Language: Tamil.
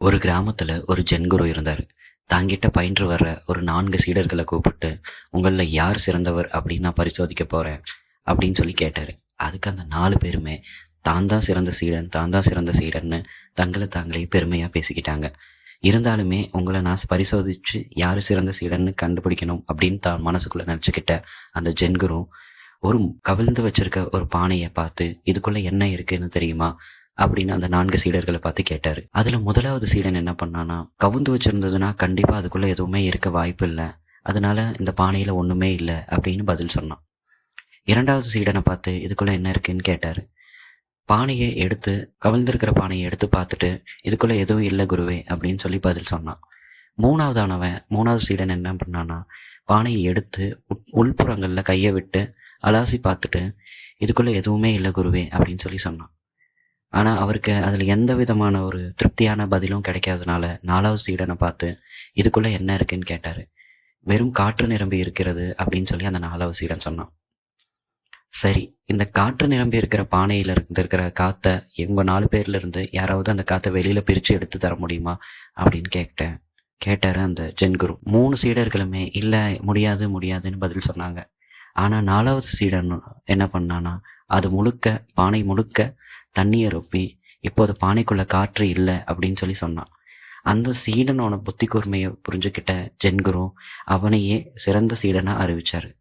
ஒரு கிராமத்தில் ஒரு ஜென்குரு இருந்தார். தாங்கிட்ட பயின்று வர்ற ஒரு நான்கு சீடர்களை கூப்பிட்டு உங்களில் யார் சிறந்தவர் அப்படின்னு நான் பரிசோதிக்க போகிறேன் அப்படின்னு சொல்லி கேட்டார். அதுக்கு அந்த நாலு பேருமே தான் தான் சிறந்த சீடன் தான் தான் சிறந்த சீடன்னு தங்களை தாங்களே பெருமையாக பேசிக்கிட்டாங்க. இருந்தாலுமே உங்களை நான் பரிசோதித்து யார் சிறந்த சீடன்னு கண்டுபிடிக்கணும் அப்படின்னு தான் மனசுக்குள்ளே நினச்சிக்கிட்ட அந்த ஜென்குரு ஒரு கவிழ்ந்து வச்சிருக்க ஒரு பானையை பார்த்து இதுக்குள்ளே என்ன இருக்குன்னு தெரியுமா? அப்படின்னு அந்த நான்கு சீடர்களை பார்த்து கேட்டார். அதில் முதலாவது சீடன் என்ன பண்ணானா கவுந்து வச்சிருந்ததுன்னா கண்டிப்பாக அதுக்குள்ளே எதுவுமே இருக்க வாய்ப்பு இல்லை. அதனால இந்த பானையில் ஒன்றுமே இல்லை அப்படின்னு பதில் சொன்னான். இரண்டாவது சீடனை பார்த்து இதுக்குள்ளே என்ன இருக்குன்னு கேட்டார். பானையை எடுத்து கவிழ்ந்திருக்கிற பானையை எடுத்து பார்த்துட்டு இதுக்குள்ளே எதுவும் இல்லை குருவே அப்படின்னு சொல்லி பதில் சொன்னான். மூணாவதானவன் மூணாவது சீடன் என்ன பண்ணானா பானையை எடுத்து உட் உள்புறங்களில் கையை விட்டு அலாசி பார்த்துட்டு இதுக்குள்ளே எதுவுமே இல்லை குருவே அப்படின்னு சொல்லி சொன்னான். ஆனால் அவருக்கு அதில் எந்த விதமான ஒரு திருப்தியான பதிலும் கிடைக்காதனால நாலாவது சீடனை பார்த்து இதுக்குள்ளே என்ன இருக்குன்னு கேட்டார். வெறும் காற்று நிரம்பி இருக்கிறது அப்படின்னு சொல்லி அந்த நாலாவது சீடன் சொன்னான். சரி இந்த காற்று நிரம்பி இருக்கிற பானையில் இருந்து இருக்கிற காற்றை எங்கள் நாலு பேர்லேருந்து யாராவது அந்த காற்றை வெளியில் பிரித்து எடுத்து தர முடியுமா? அப்படின்னு கேட்டேன். கேட்டார் அந்த ஜென்குரு. மூணு சீடர்களுமே இல்லை முடியாது முடியாதுன்னு பதில் சொன்னாங்க. ஆனால் நாலாவது சீடன் என்ன பண்ணான்னா அது முழுக்க பானை முழுக்க தண்ணியை ரொப்பி இப்போது பானைக்குள்ளே காற்று இல்லை? அப்படின்னு சொல்லி சொன்னான். அந்த சீடனோட புத்தி கூர்மையை புரிஞ்சுக்கிட்ட ஜென்குரு அவனையே சிறந்த சீடனாக அறிவிச்சாரு.